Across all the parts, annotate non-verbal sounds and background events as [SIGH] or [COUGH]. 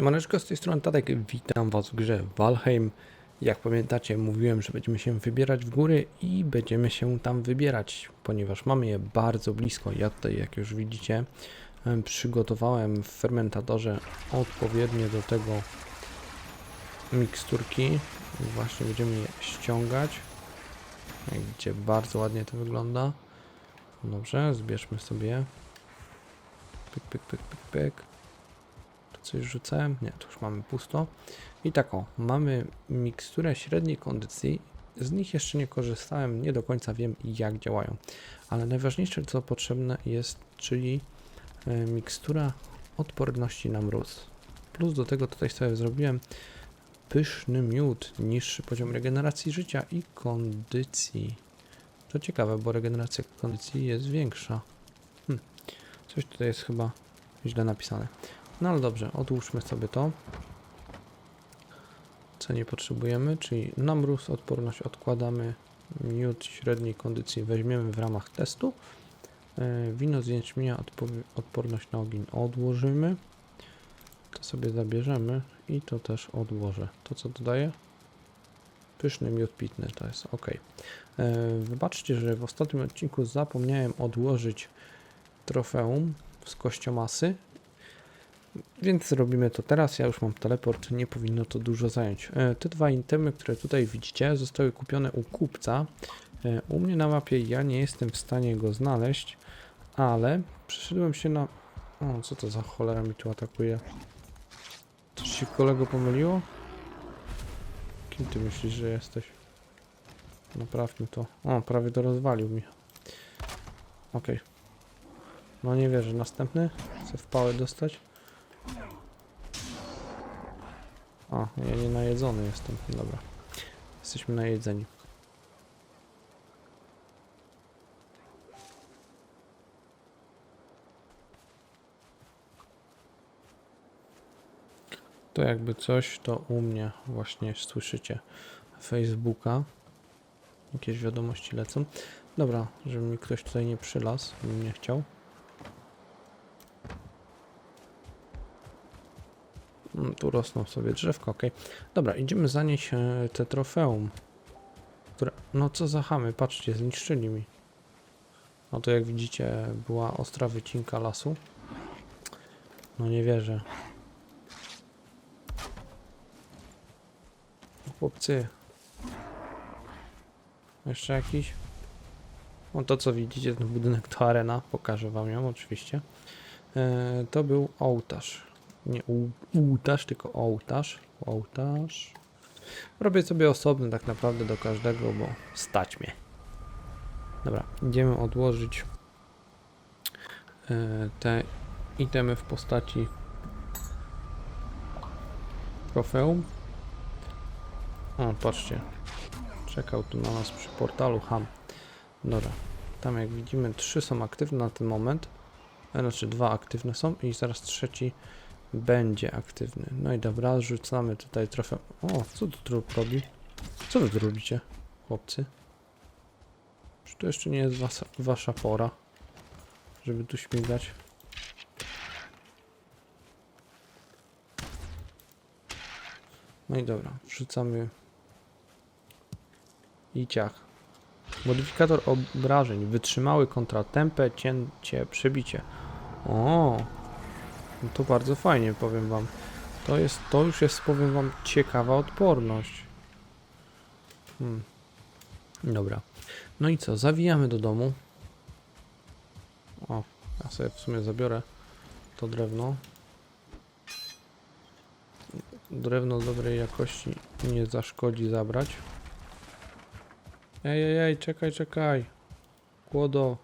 Siemaneczko, z tej strony Tadek, witam was w grze Valheim. Jak pamiętacie, mówiłem, że będziemy się wybierać w góry i będziemy się tam wybierać, ponieważ mamy je bardzo blisko. Ja tutaj, jak już widzicie, em, przygotowałem w fermentatorze odpowiednie do tego miksturki. Właśnie będziemy je ściągać. Jak widzicie, bardzo ładnie to wygląda. Dobrze, zbierzmy sobie. Pyk, pyk, pyk, pyk, pyk. Coś rzucałem? Nie, tu już mamy pusto. I tak o, mamy miksturę średniej kondycji. Z nich jeszcze nie korzystałem, nie do końca wiem jak działają. Ale najważniejsze co potrzebne jest, czyli e, mikstura odporności na mróz. Plus do tego tutaj sobie zrobiłem pyszny miód, niższy poziom regeneracji życia i kondycji. To ciekawe, bo regeneracja kondycji jest większa. Hm. Coś tutaj jest chyba źle napisane. No ale dobrze, odłóżmy sobie to. Co nie potrzebujemy, czyli na mróz odporność odkładamy. Miód średniej kondycji weźmiemy w ramach testu. E, Wino z jęczmienia odpowi- odporność na ogień odłożymy. To sobie zabierzemy i to też odłożę. To co dodaję? Pyszny miód pitny to jest ok. E, Wybaczcie, że w ostatnim odcinku zapomniałem odłożyć trofeum z kościomasy, więc zrobimy to teraz. Ja już mam teleport, nie powinno to dużo zająć. E, Te dwa itemy, które tutaj widzicie, zostały kupione u kupca. E, U mnie na mapie ja nie jestem w stanie go znaleźć, ale przeszedłem się na... O, co to za cholera mi tu atakuje? Coś się kolego pomyliło? Kim ty myślisz, że jesteś? Naprawmy to. O, prawie to rozwalił mi. Okej. No nie wierzę. Następny? Chcę w pałę dostać? A, ja nie najedzony jestem. Dobra. Jesteśmy najedzeni. To jakby coś, to u mnie właśnie słyszycie Facebooka. Jakieś wiadomości lecą. Dobra, żeby mi ktoś tutaj nie przylazł, bym nie chciał. Tu rosną sobie drzewka, ok. Dobra, idziemy zanieść e, te trofeum. Które... No co za chamy, patrzcie, zniszczyli mi. No to jak widzicie, była ostra wycinka lasu. No nie wierzę. Chłopcy. Jeszcze jakiś? No to co widzicie, ten budynek to arena. Pokażę wam ją oczywiście. E, to był ołtarz. Nie ołtarz, tylko ołtarz. Ołtarz. Robię sobie osobny tak naprawdę do każdego, bo stać mnie. Dobra, idziemy odłożyć e, te itemy w postaci trofeum. O, patrzcie. Czekał tu na nas przy portalu Ham. Dobra. Tam jak widzimy trzy są aktywne na ten moment. E, Znaczy dwa aktywne są i zaraz trzeci będzie aktywny. No i dobra, rzucamy tutaj trochę. O, co tu trup robi? Co wy tu robicie, chłopcy? Czy to jeszcze nie jest wasza, wasza pora, żeby tu śmigać? No i dobra, wrzucamy i ciach. Modyfikator obrażeń. Wytrzymały kontra tempę, cięcie, przebicie. O, no to bardzo fajnie, powiem wam. To jest, to już jest, powiem wam, ciekawa odporność. Hmm. Dobra. No i co, zawijamy do domu. O, ja sobie w sumie zabiorę to drewno. Drewno dobrej jakości nie zaszkodzi zabrać. Ej, ej, ej, czekaj, czekaj. Kłodo.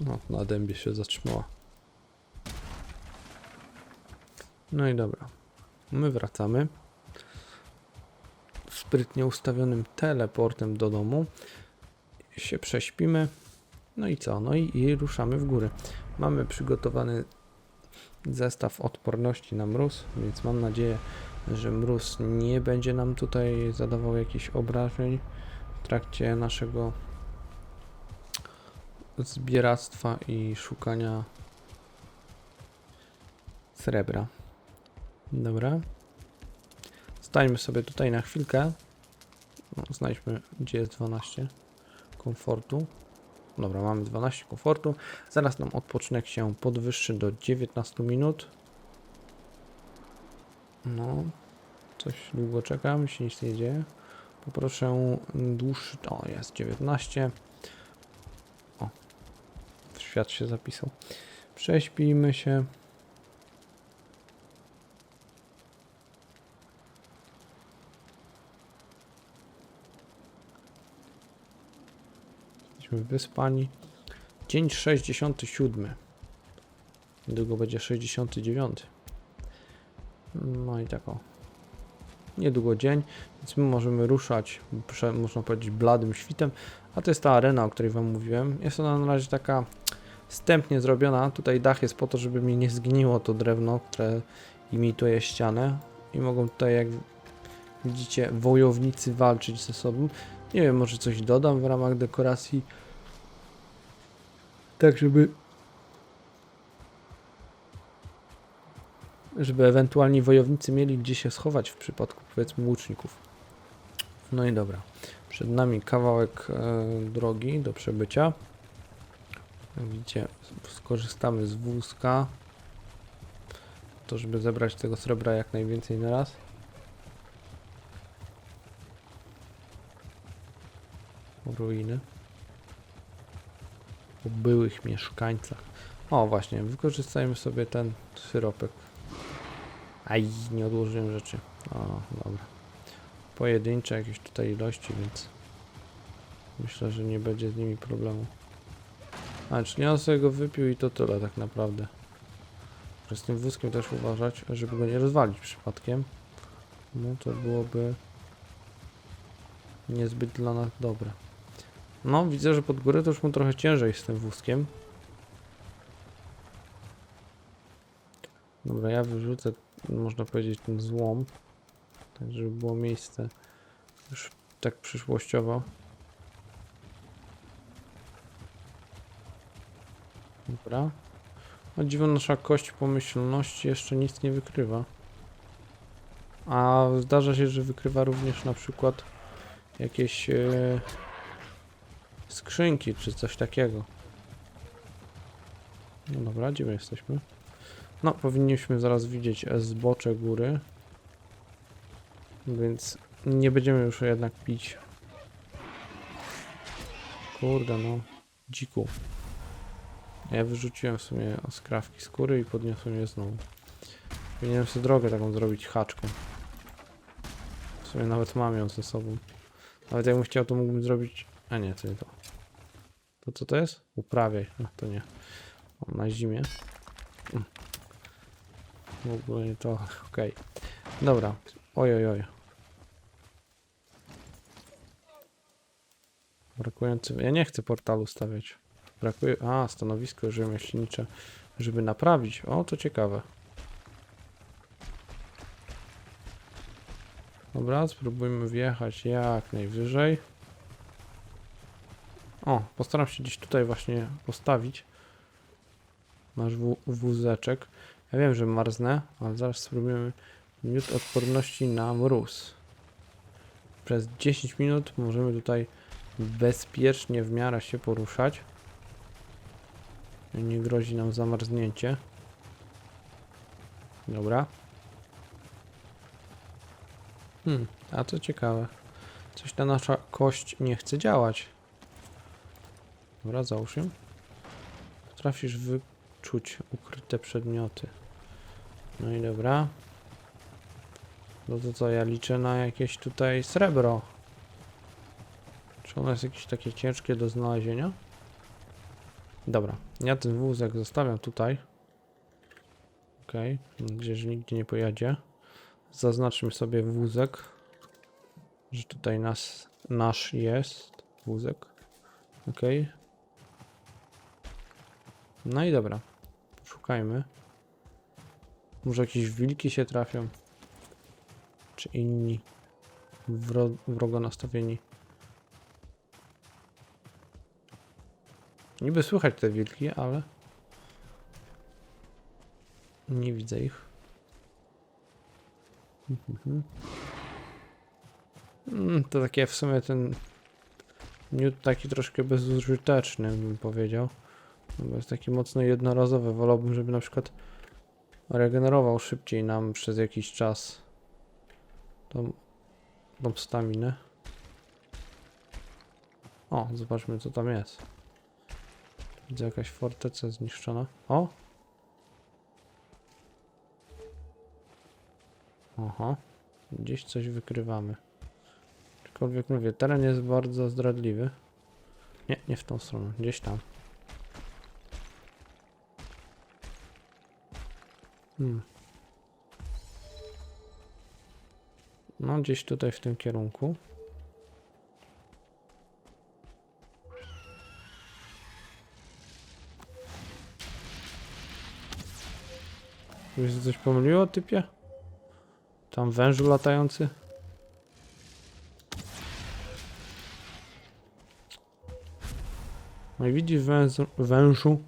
No, na dębie się zatrzymała. No i dobra. My wracamy. Sprytnie ustawionym teleportem do domu. Się prześpimy. No i co? No i, i ruszamy w górę. Mamy przygotowany zestaw odporności na mróz, więc mam nadzieję, że mróz nie będzie nam tutaj zadawał jakichś obrażeń w trakcie naszego zbieractwa i szukania srebra. Dobra. Stańmy sobie tutaj na chwilkę. No, znajdźmy, gdzie jest 12 komfortu. Dobra, mamy 12 komfortu. Zaraz nam odpoczynek się podwyższy do 19 minut. No, coś długo czekam, się nic nie dzieje. Poproszę dłuższy. O, jest 19. Świat się zapisał. Prześpijmy się. Jesteśmy wyspani. Dzień 67. Niedługo będzie 69. No i tak o. Niedługo dzień, więc my możemy ruszać, można powiedzieć, bladym świtem. A to jest ta arena, o której Wam mówiłem. Jest ona na razie taka wstępnie zrobiona. Tutaj dach jest po to, żeby mi nie zgniło to drewno, które imituje ścianę. I mogą tutaj, jak widzicie, wojownicy walczyć ze sobą. Nie wiem, może coś dodam w ramach dekoracji. Tak, żeby. Żeby ewentualnie wojownicy mieli gdzie się schować w przypadku powiedzmy łuczników. No i dobra. Przed nami kawałek e, drogi do przebycia. Widzicie, skorzystamy z wózka. To, żeby zebrać tego srebra jak najwięcej na raz. Ruiny. Po byłych mieszkańcach. O, właśnie, wykorzystajmy sobie ten syropek. Aj, nie odłożyłem rzeczy. O, dobra. Pojedyncze jakieś tutaj ilości, więc myślę, że nie będzie z nimi problemu. A, czyli on sobie go wypił i to tyle tak naprawdę. Z tym wózkiem też uważać, żeby go nie rozwalić przypadkiem. No to byłoby niezbyt dla nas dobre. No, widzę, że pod górę to już mu trochę ciężej z tym wózkiem. Dobra, ja wyrzucę, można powiedzieć, ten złom. Tak, żeby było miejsce już tak przyszłościowo. Dobra. O dziwo, nasza kość pomyślności jeszcze nic nie wykrywa. A zdarza się, że wykrywa również na przykład jakieś e, skrzynki czy coś takiego. No dobra, gdzie my jesteśmy? No, powinniśmy zaraz widzieć zbocze góry. Więc nie będziemy już jednak pić. Kurde no, dziku. Ja wyrzuciłem w sumie skrawki skóry i podniosłem je znowu. Powinienem sobie drogę taką zrobić haczką. W sumie nawet mam ją ze sobą. Nawet jakbym chciał, to mógłbym zrobić... A nie, to nie to. To co to jest? Uprawiaj. No to nie. Na zimie. Mm. W ogóle nie to. Okej. Dobra. Oj, oj, oj. Brakujący... Ja nie chcę portalu stawiać. Brakuje... A, stanowisko rzemieślnicze. Żeby naprawić. O, to ciekawe. Dobra, spróbujmy wjechać jak najwyżej. O, postaram się gdzieś tutaj właśnie postawić. Masz wó- wózeczek. Ja wiem, że marznę, ale zaraz spróbujemy miód odporności na mróz. Przez 10 minut możemy tutaj bezpiecznie w miarę się poruszać. Nie grozi nam zamarznięcie. Dobra. Hmm, a to ciekawe. Coś ta nasza kość nie chce działać. Dobra, załóż ją. Potrafisz wyczuć ukryte przedmioty. No i dobra. No to co, ja liczę na jakieś tutaj srebro. Czy ono jest jakieś takie ciężkie do znalezienia? Dobra, ja ten wózek zostawiam tutaj. Okay. gdzieś nigdzie nie pojedzie. Zaznaczmy sobie wózek, że tutaj nas, nasz jest wózek. Ok. No i dobra. Szukajmy. Może jakieś wilki się trafią. Czy inni wro wrogo nastawieni. Niby słychać te wilki, ale... Nie widzę ich. Mm, To takie w sumie ten miód taki troszkę bezużyteczny bym powiedział. No Bo jest taki mocno jednorazowy. Wolałbym, żeby na przykład regenerował szybciej nam przez jakiś czas tą, tą staminę. O, zobaczmy co tam jest. Widzę jakaś forteca zniszczona. O! Aha. Gdzieś coś wykrywamy. Aczkolwiek mówię, teren jest bardzo zdradliwy. Nie, nie w tą stronę, gdzieś tam. Hmm. No, gdzieś tutaj w tym kierunku. Już się coś pomyliło, typie? Tam wężu latający? No i widzisz węzu, wężu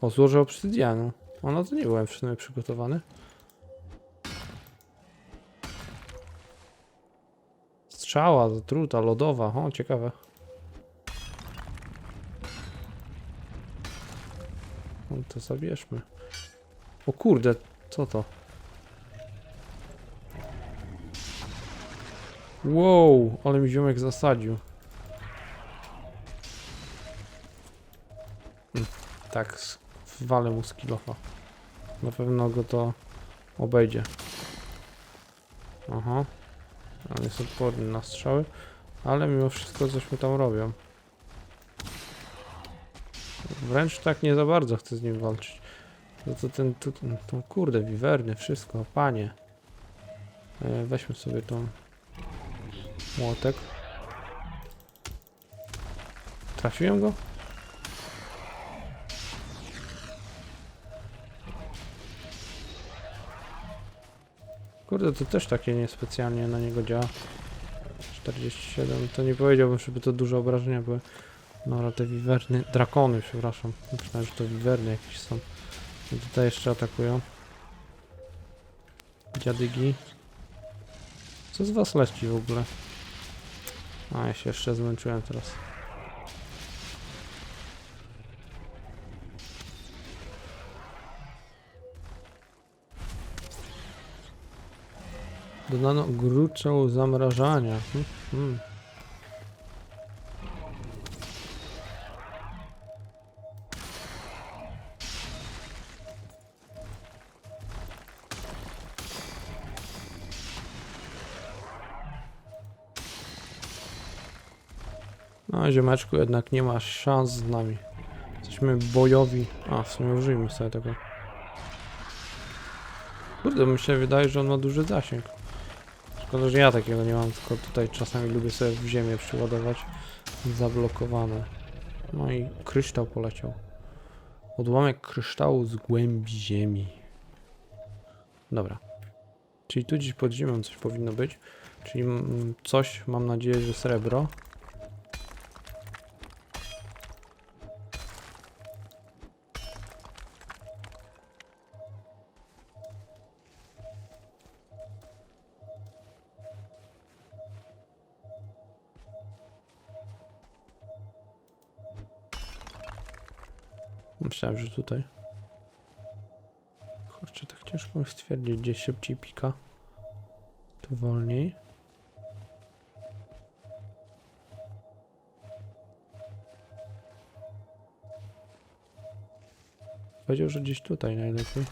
o złoże obsydianu. Ono to nie byłem w przygotowany. Strzała, zatruta, lodowa. O, ciekawe. No to zabierzmy. O kurde, co to? Wow, ale mi ziomek zasadził. Mm, Tak, walę mu z kilofa. Na pewno go to obejdzie. Aha. On jest odporny na strzały, ale mimo wszystko coś mu tam robią. Wręcz tak nie za bardzo chcę z nim walczyć. No to ten, tu, to kurde, wiwerny, wszystko, panie. E, weźmy sobie tą młotek. Trafiłem go? Kurde, to też takie niespecjalnie na niego działa. 47, to nie powiedziałbym, żeby to duże obrażenia były. No ale te wiwerny, drakony, przepraszam. Myślałem, że to wiwerny jakieś są. Tutaj jeszcze atakują. Dziadygi. Co z was leci w ogóle? A, ja się jeszcze zmęczyłem teraz. Dodano gruczoł zamrażania. Hmm, hmm. No, ziomeczku, jednak nie masz szans z nami. Jesteśmy bojowi. A, w sumie użyjmy sobie tego. Kurde, mi się wydaje, że on ma duży zasięg. Szkoda, że ja takiego nie mam, tylko tutaj czasami lubię sobie w ziemię przyładować. Zablokowane. No i kryształ poleciał. Odłamek kryształu z głębi ziemi. Dobra. Czyli tu gdzieś pod ziemią coś powinno być. Czyli mm, coś, mam nadzieję, że srebro. Myślałem, że tutaj. Kurczę, tak ciężko stwierdzić, gdzie szybciej pika. Tu wolniej. Powiedział, że gdzieś tutaj najlepiej.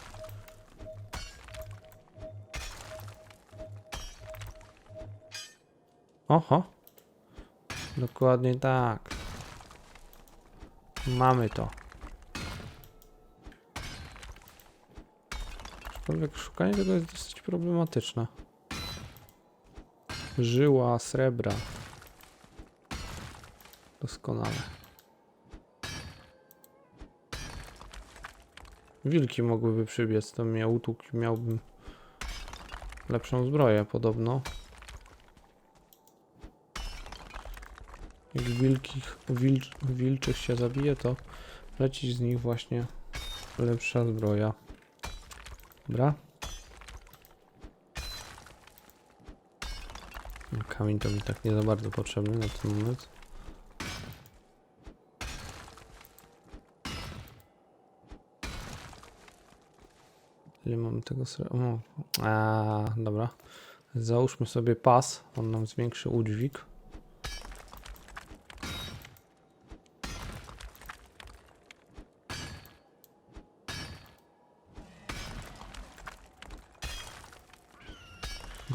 Oho. Dokładnie tak. Mamy to. Aczkolwiek szukanie tego jest dosyć problematyczne. Żyła srebra. Doskonale. Wilki mogłyby przybiec, to mnie utłukł, miałbym lepszą zbroję podobno. Jak wilkich, wilcz, wilczych się zabije, to leci z nich właśnie lepsza zbroja. Dobra. Kamień to mi tak nie za bardzo potrzebny na ten moment. Ile mamy tego srebra? Dobra. Załóżmy sobie pas, on nam zwiększy udźwig.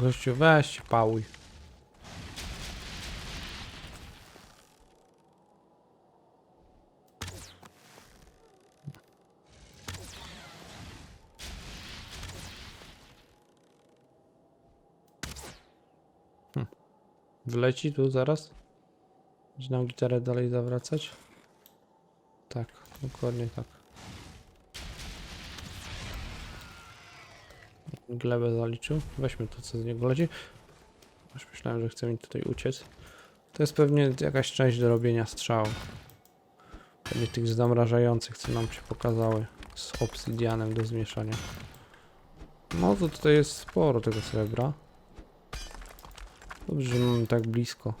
Gościu, weź pałuj. Hm. Wleci tu zaraz? Będzie nam gitarę dalej zawracać? Tak, dokładnie tak. Glebę zaliczył. Weźmy to, co z niego leci. Już myślałem, że chce mi tutaj uciec. To jest pewnie jakaś część do robienia strzału. Pewnie tych zamrażających, co nam się pokazały. Z obsydianem do zmieszania. No to tutaj jest sporo tego srebra. Dobrze, że mamy tak blisko.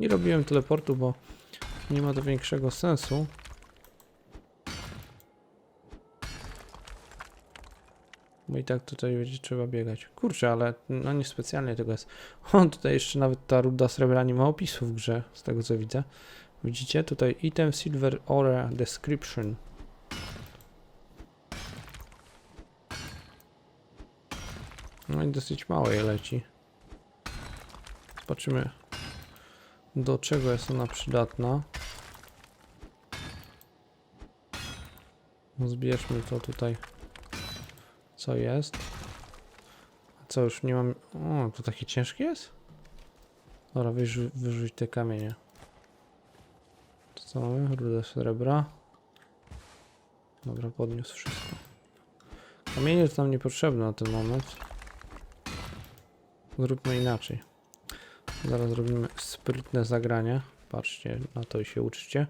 Nie robiłem teleportu, bo nie ma to większego sensu. Bo i tak tutaj będzie trzeba biegać. Kurczę, ale no niespecjalnie tego jest. [LAUGHS] O, tutaj jeszcze nawet ta ruda srebra nie ma opisu w grze, z tego co widzę. Widzicie? Tutaj item silver ore description. No i dosyć mało je leci. Zobaczymy do czego jest ona przydatna. Zbierzmy to tutaj. Co jest? A co, już nie mam... O, to takie ciężkie jest? Dobra, wyrzu wyrzuć te kamienie. Co mamy? Rudę srebra. Dobra, podniósł wszystko. Kamienie to nam niepotrzebne na ten moment. Zróbmy inaczej. Zaraz zrobimy sprytne zagranie. Patrzcie na to i się uczcie.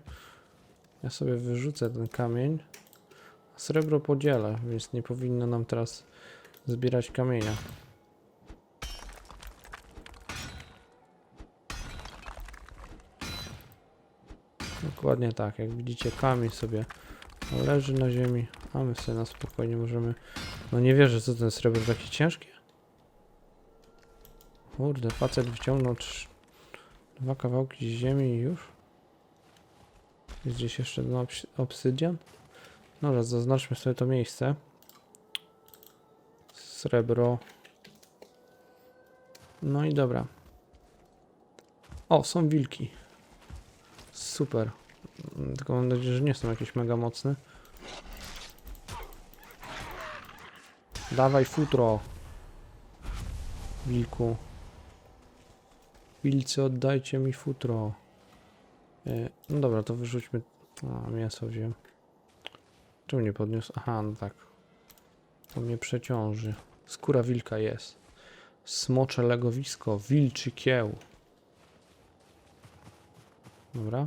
Ja sobie wyrzucę ten kamień. Srebro podzielę, więc nie powinno nam teraz zbierać kamienia. Dokładnie tak, jak widzicie kamień sobie leży na ziemi, a my sobie na spokojnie możemy... No nie wierzę, co ten srebro takie ciężkie? Kurde, facet wyciągnął trz... dwa kawałki z ziemi i już. Jest gdzieś jeszcze ten obs obsydian? Dobra, zaznaczmy sobie to miejsce. Srebro. No i dobra. O, są wilki. Super. Tylko mam nadzieję, że nie są jakieś mega mocne. Dawaj futro. Wilku. Wilcy, oddajcie mi futro. E, no dobra, to wyrzućmy. A, mięso wziąłem. Czemu nie podniósł? Aha, no tak. To mnie przeciąży. Skóra wilka jest. Smocze legowisko. Wilczy kieł. Dobra.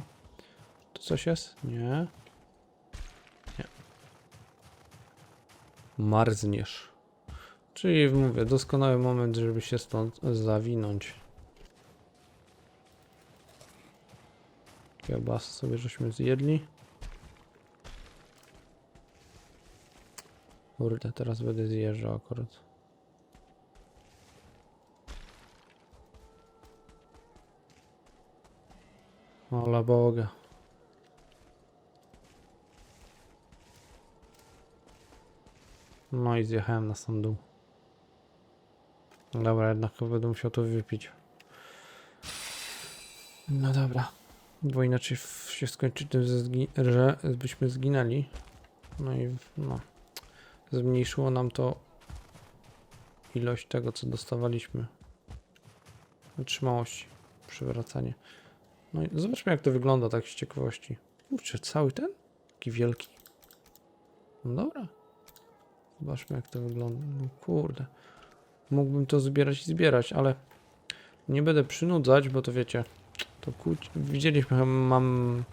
Tu coś jest? Nie. Nie. Marzniesz. Czyli mówię, doskonały moment, żeby się stąd zawinąć. Kiełbasę sobie żeśmy zjedli. Kurde, teraz będę zjeżdżał akurat. Ola Boga. No i zjechałem na sam dół. Dobra, jednak będę musiał to wypić. No dobra. Bo inaczej się skończy tym, że byśmy zginęli. No i no. Zmniejszyło nam to ilość tego, co dostawaliśmy. Wytrzymałości. Przywracanie. No i zobaczmy, jak to wygląda tak z ciekawości. Kurczę, cały ten? Taki wielki. No dobra. Zobaczmy, jak to wygląda. No kurde. Mógłbym to zbierać i zbierać, ale nie będę przynudzać, bo to wiecie, to kłóć... Widzieliśmy, mam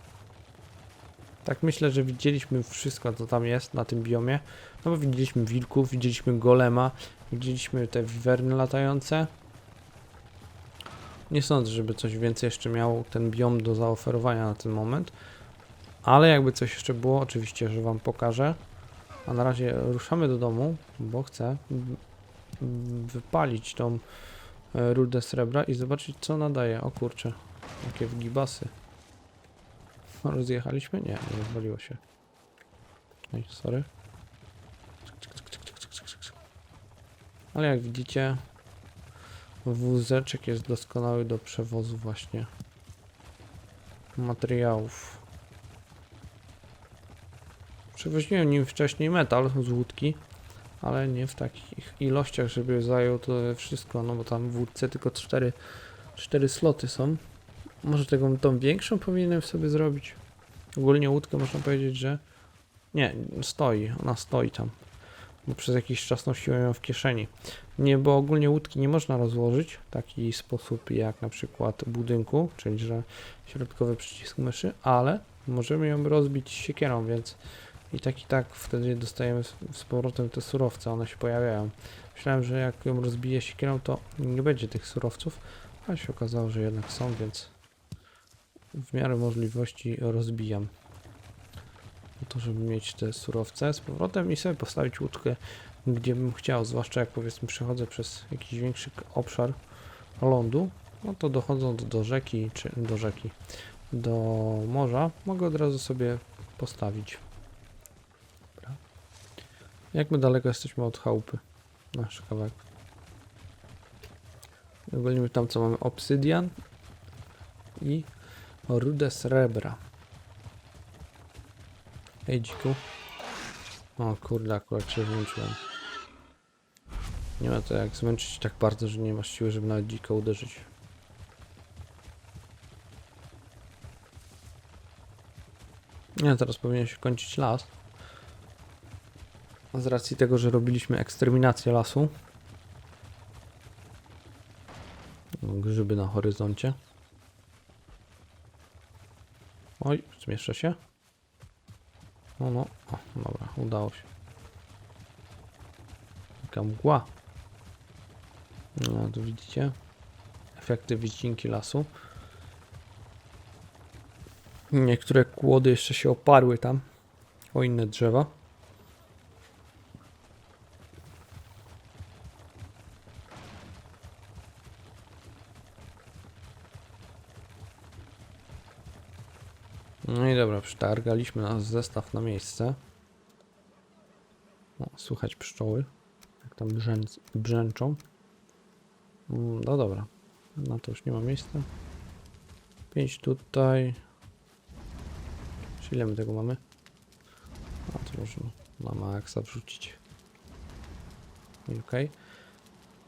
Tak myślę, że widzieliśmy wszystko, co tam jest na tym biomie. No bo widzieliśmy wilków, widzieliśmy golema, widzieliśmy te wiwerny latające. Nie sądzę, żeby coś więcej jeszcze miał ten biom do zaoferowania na ten moment. Ale jakby coś jeszcze było, oczywiście, że wam pokażę. A na razie ruszamy do domu, bo chcę wypalić tą e, rudę srebra i zobaczyć co nadaje. O kurczę, jakie wgibasy. Rozjechaliśmy? Nie, nie rozwaliło się. Oj, sorry. Ale jak widzicie, wózeczek jest doskonały do przewozu właśnie materiałów. Przewoziłem nim wcześniej metal z łódki, ale nie w takich ilościach, żeby zajął to wszystko, no bo tam w łódce tylko 4, 4 sloty są. Może tego, tą większą powinienem sobie zrobić. Ogólnie łódkę można powiedzieć, że nie, stoi, ona stoi tam. Bo przez jakiś czas nosiłem ją w kieszeni. Nie, bo ogólnie łódki nie można rozłożyć w taki sposób jak na przykład budynku, czyli że środkowy przycisk myszy, ale możemy ją rozbić siekierą, więc i tak i tak wtedy dostajemy z, powrotem te surowce, one się pojawiają. Myślałem, że jak ją rozbiję siekierą, to nie będzie tych surowców, ale się okazało, że jednak są, więc w miarę możliwości rozbijam. Po to, żeby mieć te surowce z powrotem i sobie postawić łódkę, gdzie bym chciał, zwłaszcza jak powiedzmy przechodzę przez jakiś większy obszar lądu, no to dochodząc do rzeki, czy do rzeki, do morza, mogę od razu sobie postawić. Jak my daleko jesteśmy od chałupy? Nasz kawałek. Ogólnie tam co mamy obsydian i rudę srebra. Ej dziku. O kurde, akurat się zmęczyłem. Nie ma to jak zmęczyć tak bardzo, że nie masz siły, żeby nawet dziko uderzyć. Nie, teraz powinien się kończyć las. Z racji tego, że robiliśmy eksterminację lasu. Grzyby na horyzoncie. Oj, zmieszczę się. No, no. O, dobra, udało się. Taka mgła. No, tu widzicie. Efekty wycinki lasu. Niektóre kłody jeszcze się oparły tam o inne drzewa. No i dobra, przytargaliśmy nasz zestaw na miejsce. O, słychać pszczoły, jak tam brzęc, brzęczą. Mm, No dobra, na to już nie ma miejsca. 5 tutaj. Czy ile my tego mamy? A to można na maksa wrzucić. Okej.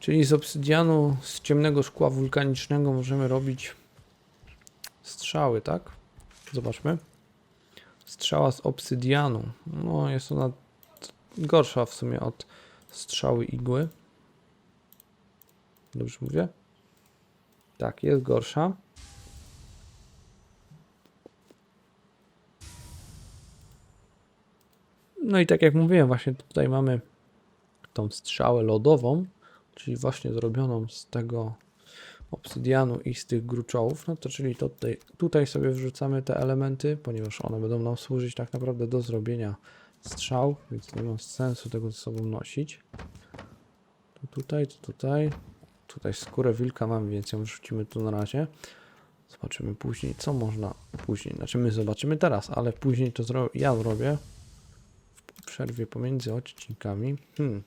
Czyli z obsydianu, z ciemnego szkła wulkanicznego możemy robić strzały, tak? Zobaczmy. Strzała z obsydianu. No, jest ona gorsza w sumie od strzały igły. Dobrze mówię? Tak, jest gorsza. No i tak jak mówiłem, właśnie tutaj mamy tą strzałę lodową, czyli właśnie zrobioną z tego obsydianu i z tych gruczołów, no to czyli to tutaj, tutaj sobie wrzucamy te elementy, ponieważ one będą nam służyć tak naprawdę do zrobienia strzał, więc nie ma sensu tego ze sobą nosić. To tutaj, to tutaj. Tutaj skórę wilka mam, więc ją wrzucimy tu na razie. Zobaczymy później, co można później. Znaczy my zobaczymy teraz, ale później to zro ja zrobię w przerwie pomiędzy odcinkami. Hmm.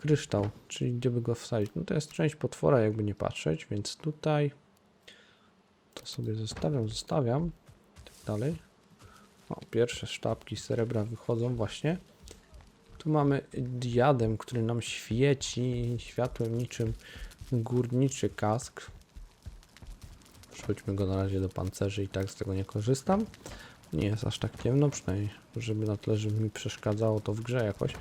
Kryształ, czyli gdzie by go wsadzić? No to jest część potwora, jakby nie patrzeć, więc tutaj to sobie zostawiam, zostawiam. Tak dalej. O, pierwsze sztabki srebra wychodzą właśnie. Tu mamy diadem, który nam świeci światłem niczym górniczy kask. Przechodźmy go na razie do pancerzy i tak z tego nie korzystam. Nie jest aż tak ciemno, przynajmniej żeby na tle, żeby mi przeszkadzało to w grze jakoś.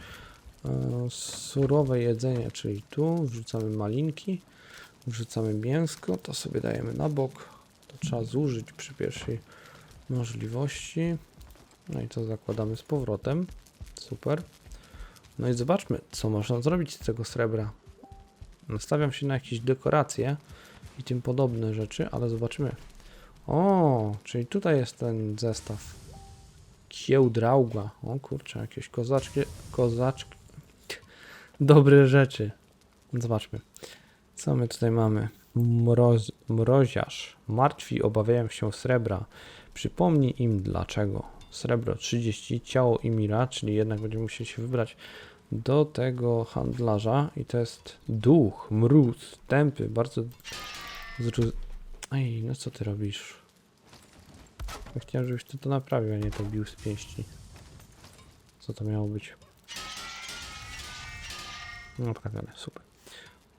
Surowe jedzenie, czyli tu wrzucamy malinki, wrzucamy mięsko, to sobie dajemy na bok. To trzeba zużyć przy pierwszej możliwości. No i to zakładamy z powrotem. Super. No i zobaczmy, co można zrobić z tego srebra. Nastawiam się na jakieś dekoracje i tym podobne rzeczy, ale zobaczymy. O, czyli tutaj jest ten zestaw. Kiełdraugła. O kurczę, jakieś kozaczki, kozaczki. Dobre rzeczy. Zobaczmy. Co my tutaj mamy? Mroz, mroziarz. Martwi obawiają się srebra. Przypomnij im dlaczego. Srebro 30, ciało Imira, czyli jednak będziemy musieli się wybrać do tego handlarza i to jest duch, mróz, tępy, bardzo zru... Ej, no co ty robisz? Chciałem, żebyś ty to naprawił, a nie to bił z pięści. Co to miało być? Naprawione, super.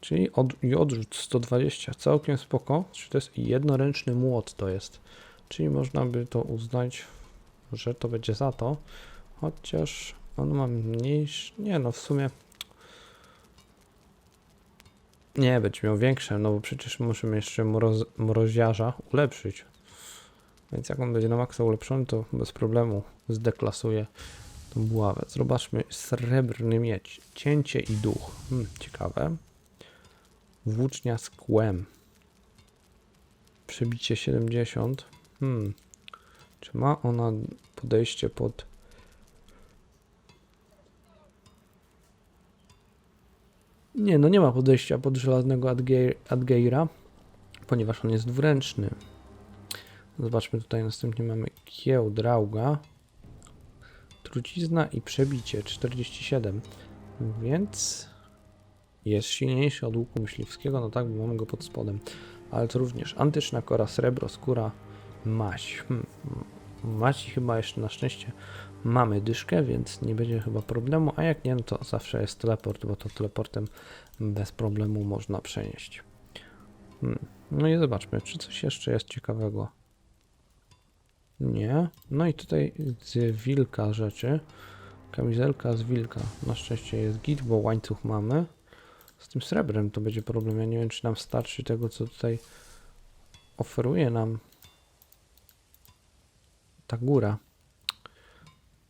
Czyli od, i odrzut 120, całkiem spoko. Czy to jest jednoręczny młot to jest. Czyli można by to uznać, że to będzie za to. Chociaż on ma mniejszy. Nie no, w sumie. Nie, będzie miał większe, no bo przecież musimy jeszcze mroz, mroziarza ulepszyć. Więc jak on będzie na maksa ulepszony, to bez problemu zdeklasuje tą buławę. Zobaczmy, srebrny miedź, cięcie i duch. Hmm, ciekawe. Włócznia z kłem. Przebicie 70. Hmm. Czy ma ona podejście pod. Nie, no nie ma podejścia pod żelaznego Adgeir- Adgeira, ponieważ on jest dwuręczny. Zobaczmy tutaj następnie mamy kieł drauga. Trucizna i przebicie 47. Więc jest silniejszy od łuku myśliwskiego, no tak, bo mamy go pod spodem. Ale to również antyczna kora, srebro, skóra, maś. Hmm. Maści chyba jeszcze na szczęście mamy dyszkę, więc nie będzie chyba problemu, a jak nie, no to zawsze jest teleport, bo to teleportem bez problemu można przenieść. Hmm. No i zobaczmy, czy coś jeszcze jest ciekawego. Nie. No i tutaj z wilka rzeczy. Kamizelka z wilka. Na szczęście jest git, bo łańcuch mamy. Z tym srebrem to będzie problem. Ja nie wiem, czy nam starczy tego, co tutaj oferuje nam ta góra.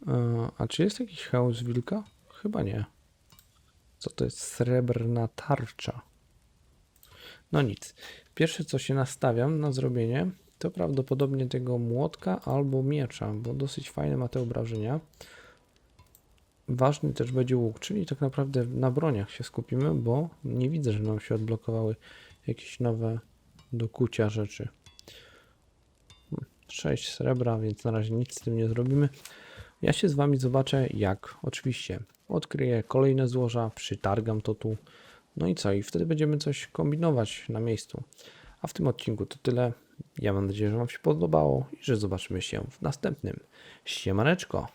E, A czy jest jakiś z wilka? Chyba nie. Co to jest srebrna tarcza? No nic. Pierwsze, co się nastawiam na zrobienie, to prawdopodobnie tego młotka albo miecza, bo dosyć fajne ma te obrażenia. Ważny też będzie łuk, czyli tak naprawdę na broniach się skupimy, bo nie widzę, że nam się odblokowały jakieś nowe do kucia rzeczy. 6 srebra, więc na razie nic z tym nie zrobimy. Ja się z Wami zobaczę, jak oczywiście odkryję kolejne złoża, przytargam to tu. No i co? I wtedy będziemy coś kombinować na miejscu. A w tym odcinku to tyle. Ja mam nadzieję, że Wam się podobało i że zobaczymy się w następnym. Siemaneczko!